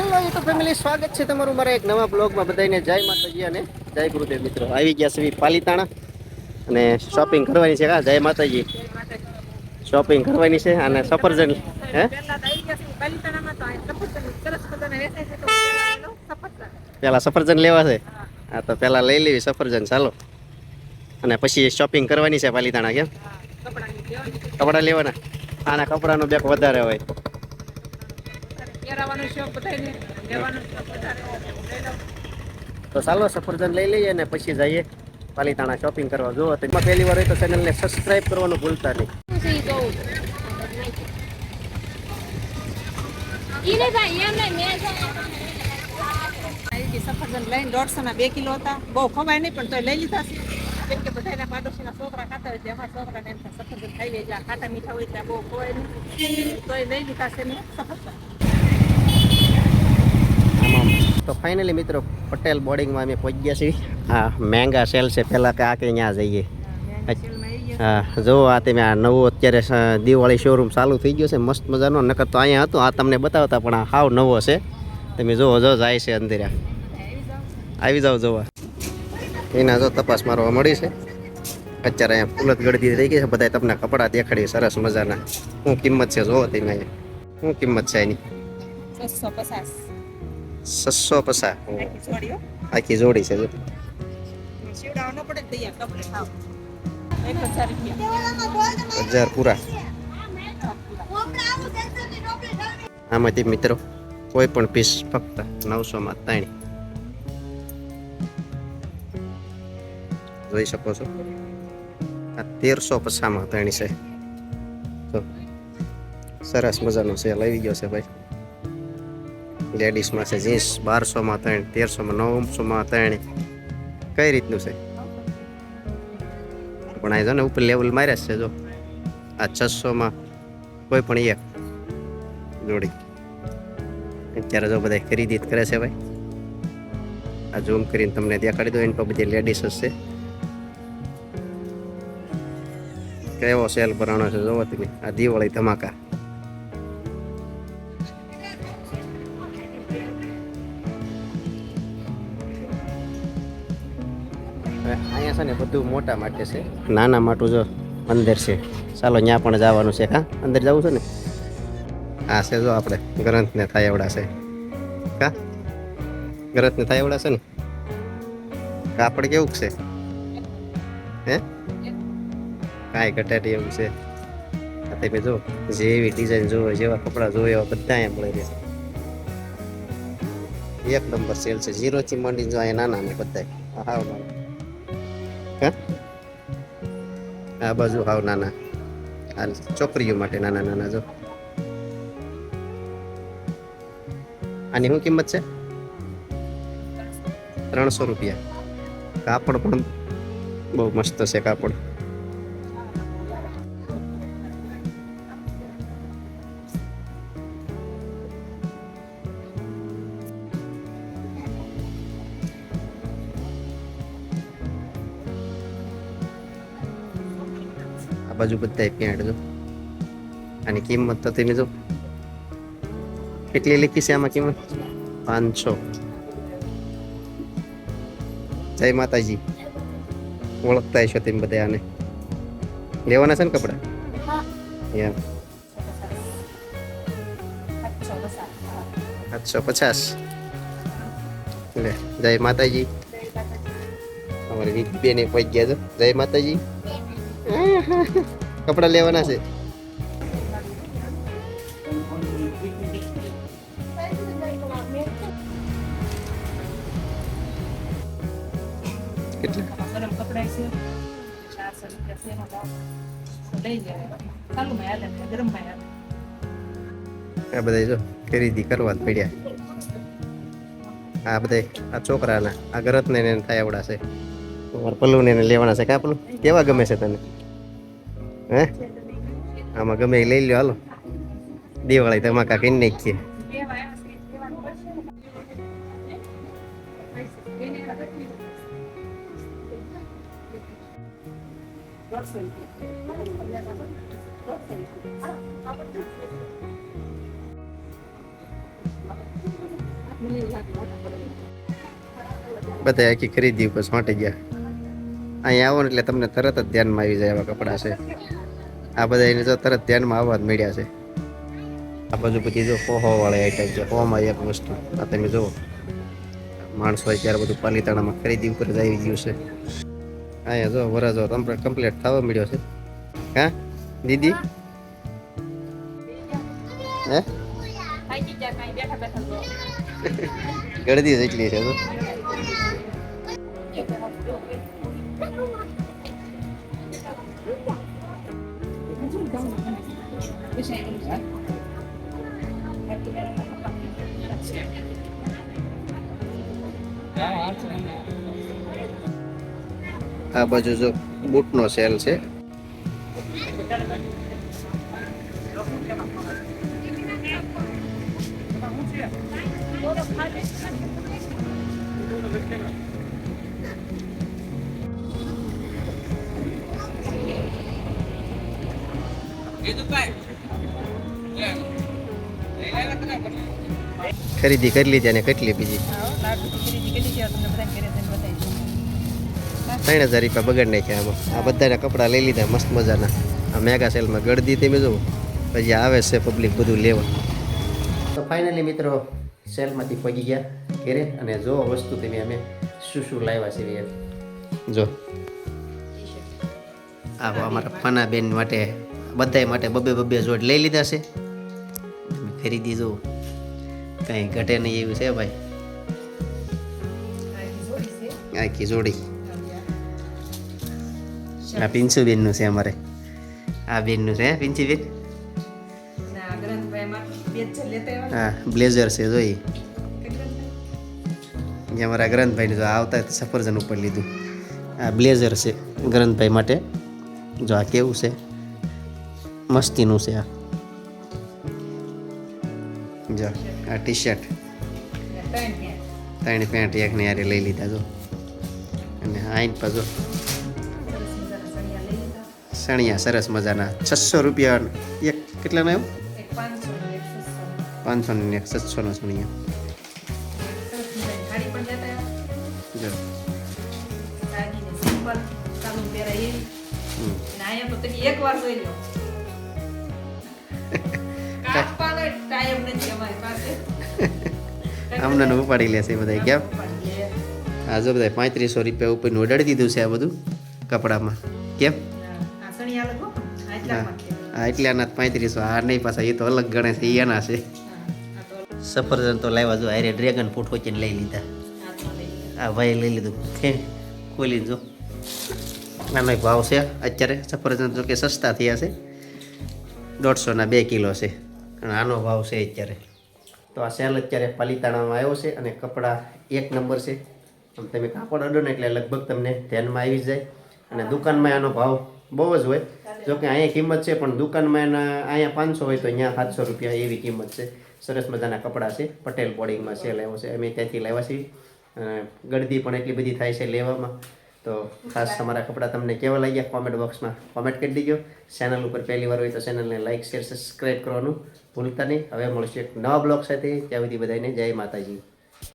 હાલો YouTube family સ્વાગત છે તમારું. મારા એક નવા બ્લોગમાં બધાને જય માતાજી અને જય ગુરુદેવ મિત્રો. આવી ગયા છે પાલીતાણા અને શોપિંગ કરવાની છે. હા, જય માતાજી. શોપિંગ કરવાની છે અને સફરજન, હે? પેલા સફરજન લેવા છે. હા, તો પેલા લઈ લેવી સફરજન. ચાલો. અને પછી શોપિંગ કરવાની છે પાલીતાણા, કેમ? કપડા લેવાના. આના કપડાનો બેક વધારે હોય. તો ચાલો સફરજન લઈ લઈએ અને પછી જઈએ. પાલીતાણા શોપિંગ કરવા. જુઓ તો એમાં પહેલી વાર હોય તો ચેનલને સબસ્ક્રાઇબ કરવાનું ભૂલતા નહીં. સફરજન લઈને દોઢસો ના બે કિલો હતા. બહુ ખવાય નહીં પણ તો લઈ લીધા છે. કેમ કે બધાના પાડોશીના છોકરા ખાતા હોય અમારા છોકરાને એમ સફરજન ખાઈ જાય ખાટા મીઠા હોય ત્યાં બહુ ખવાય નહીં. તો એ લઈ લીધા છે મેં સફરજન. આમાં તો ફાઇનલી મિત્રો પટેલ બોર્ડિંગમાં અમે પહોંચી ગયા છીએ. હા મેંગા સેલ છે પહેલાં કે આ કે ત્યાં જઈએ. હા જો આ તમે આ નવો અત્યારે દિવાળી શોરૂમ ચાલુ થઈ ગયો છે મસ્ત મજાનો. નકર તો અહીંયા હતો આ તમને બતાવતા પણ આ હાવ નવો છે. તમે જુઓ જો જાય છે અંદર આવી જાઓ. જોવા. એના જો તપાસ મારવા મળી છે. અત્યારે અહીંયા પુલત ગળદી થઈ ગઈ છે બધા તમને કપડાં દેખાડી સરસ મજાના. શું કિંમત છે જોવો તમે અહીંયા. શું કિંમત છે એની? પચાસ. છસો પસા આખી જોડી છે હજાર પૂરા. આમાંથી મિત્રો કોઈ પણ પીસ ફક્ત નવસોમાં ત્રણ જોઈ શકો છો? આ તેરસો પછામાં ત્રણ છે સરસ મજાનો સેલ આવી ગયો છે ભાઈ. લેડીઝમાં છે, જીન્સ બારસોમાં ત્રણ, તેરસોમાં નવસોમાં ત્રણ. કઈ રીતનું છે? પણ આ જો ને ઉપર લેવલ માર્યા છે, જો. આ છસોમાં કોઈ પણ એક જોડી. અત્યારે જો બધા ખરીદી કરે છે ભાઈ. આ ઝૂમ કરીને તમને દેખાડી દો એની પર બધી લેડીઝ હશે કેવો સેલ ભરાણો છે, જોવો તમે. આ દિવાળી ધમાકા. અહીંયા છે ને બધું મોટા માટે છે. નાના માટું જો અંદર છે. ચાલો ત્યાં પણ જવાનું છે, હા? અંદર જવું છે ને? આ છે જો આપણે, ગ્રંથને થાય એવડા છે. કા ગ્રંથને થાય એવડા છે ને? કાપડ કેવું છે? હે? કાંઈ ઘટાડી એવું છે. તમે જો, જેવી ડિઝાઇન જોવે, જેવા કપડાં જોવે, એવા બધા અહીંયા મળી રહેશે એક નંબર સેલ છે. ઝીરો થી માંડીને જો અહીંયા નાના ને બધા નાના હે? આ બાજુ હાવ નાના. આ છોકરીઓ માટે નાના નાના જો. આની શું કિંમત છે? ત્રણસો રૂપિયા. કાપડ પણ બહુ મસ્ત છે કાપડ. બાજુ બધા પેન્ટ જો. આની કિંમત તો તમે જો. કેટલી લીધી છે આમાં કિંમત? પાંચસો. જય માતાજી. ઓળખતા હશો તમે બધા આને લેવાના છે ને કપડા? એમ. સાતસો પચાસ. લે જય માતાજી. અમારી બેને પહોંચી ગયા છો. જય માતાજી. કપડા લેવાના છે. આ બધા જો ખરીદી કરવા જ પડ્યા. આ બધા આ છોકરાના, આ ગરતને ને એને થાય આવડાશે પલ્લુને એને લેવાના છે કા પલ્લુ? કેવા ગમે છે તને? હે? આમાં ગમે લઈ લ્યો, હાલો. દિવાળી ધમાકા કરી નાખીએ બધા આખી ખરીદી ઉપર ગયા. અહીંયા આવો ને એટલે તમને તરત જ ધ્યાનમાં આવી જાય એવા કપડાં છે. આ બધા એને જો તરત ધ્યાનમાં આવવા જ મળ્યા છે. આ બાજુ બધી જો પોહો વાળી આઈટમ છે પોમાં એક વસ્તુ. આ તમે જુઓ. માણસો ત્યારે બધું પાલીતાણામાં ખરીદી ઉપર જ આવી ગયું છે. અહીંયા જો વરજો કમ્પ્લીટ થવા મળ્યો છે. હા? દીદી? હે? ગળદી જેટલી છે તો આ બાજુ જો બૂટનો સેલ છે ખરીદી કરી લીધી અને કેટલી બીજી? ત્રણ હજાર રૂપિયા બગાડ નાખ્યા આમાં. આ બધાના કપડાં લઈ લીધા, મસ્ત મજાના. આ મેગા સેલમાં ગળદી તમે જુઓ પછી આવે છે પબ્લિક બધું લેવા. તો ફાઇનલી મિત્રો સેલમાંથી પગી ગયા ઘેરે. અને જો વસ્તુ તમે અમે શું શું લાવ્યા છે એમ જો. આ અમારા ફાના બેન માટે બધા માટે બબે બબે જોડ લઈ લીધા છે. ખરીદી જુઓ. કાંઈ ઘટે નહીં એવું છે ભાઈ? આખી જોડી આ પિન્સુ બેનનું છે અમારે. આ બેનનું છે પિન્સી બેન હા, બ્લેઝર છે જોઈ જે અમારા ગ્રંથભાઈને જો આવતા સફરજન ઉપર લીધું. આ બ્લેઝર છે ગ્રંથભાઈ માટે. જો આ કેવું છે? મસ્તીનું છે આ. જો, આ ટી શર્ટ ત્રણ પેન્ટ એકને યારે લઈ લીધા, જો. અને આઈન પાછો સણિયા, સરસ મજાના. છસો રૂપિયા એક કેટલાનો એમ? પાંચસો ને એક સાતસોનો સણિયા. જો. એક આમને ને ઉપાડી લેશે બધા કેમ? આ જો બધા પાંત્રીસો રૂપિયા ઉપરનું ઉડાડી દીધું છે આ બધું કપડામાં. કેમ? હા. સણિયા લગો આ એટલાના પાંત્રીસો, આ નહીં પાછા, એ તો અલગ ગણે છે, એના છે. સફરજન તો લાવ્યા જો આરે ડ્રેગન ફ્રૂટ વચ્ચે લઈ લીધા. આ ભાઈ લઈ લીધું. હે, ખોલી જો. આનો એક ભાવ છે અત્યારે, સફરજન તો કે સસ્તા થયા છે. દોઢસોના બે કિલો છે. અને આનો ભાવ છે અત્યારે. તો આ સેલ અત્યારે પાલીતાણામાં આવ્યો છે અને કપડાં એક નંબર છે. તમે કાપડ અડો ને એટલે લગભગ તમને ધ્યાનમાં આવી જાય. અને દુકાનમાં આનો ભાવ બહુ જ હોય. જો કે અહીંયા કિંમત છે, પણ દુકાનમાં એના અહીંયા પાંચસો હોય તો અહીંયા સાતસો રૂપિયા એવી કિંમત છે. સરસ મજાના કપડાં છે. પટેલ બોર્ડિંગમાં સેલ આવ્યો છે. અમે ત્યાંથી લાવ્યા છીએ. ગળદી પણ એટલી બધી થાય છે લેવામાં. તો ખાસ તમારા કપડાં તમને કેવા લાગ્યા કોમેન્ટ બોક્સમાં કોમેન્ટ કરી દીજો. ચેનલ ઉપર પહેલી વાર હોય તો ચેનલને લાઇક શેર સબસ્ક્રાઈબ કરવાનું ભૂલતા નહીં. હવે મળશે એક નવા બ્લોગ સાથે. ત્યાં સુધી બધાને જય માતાજી.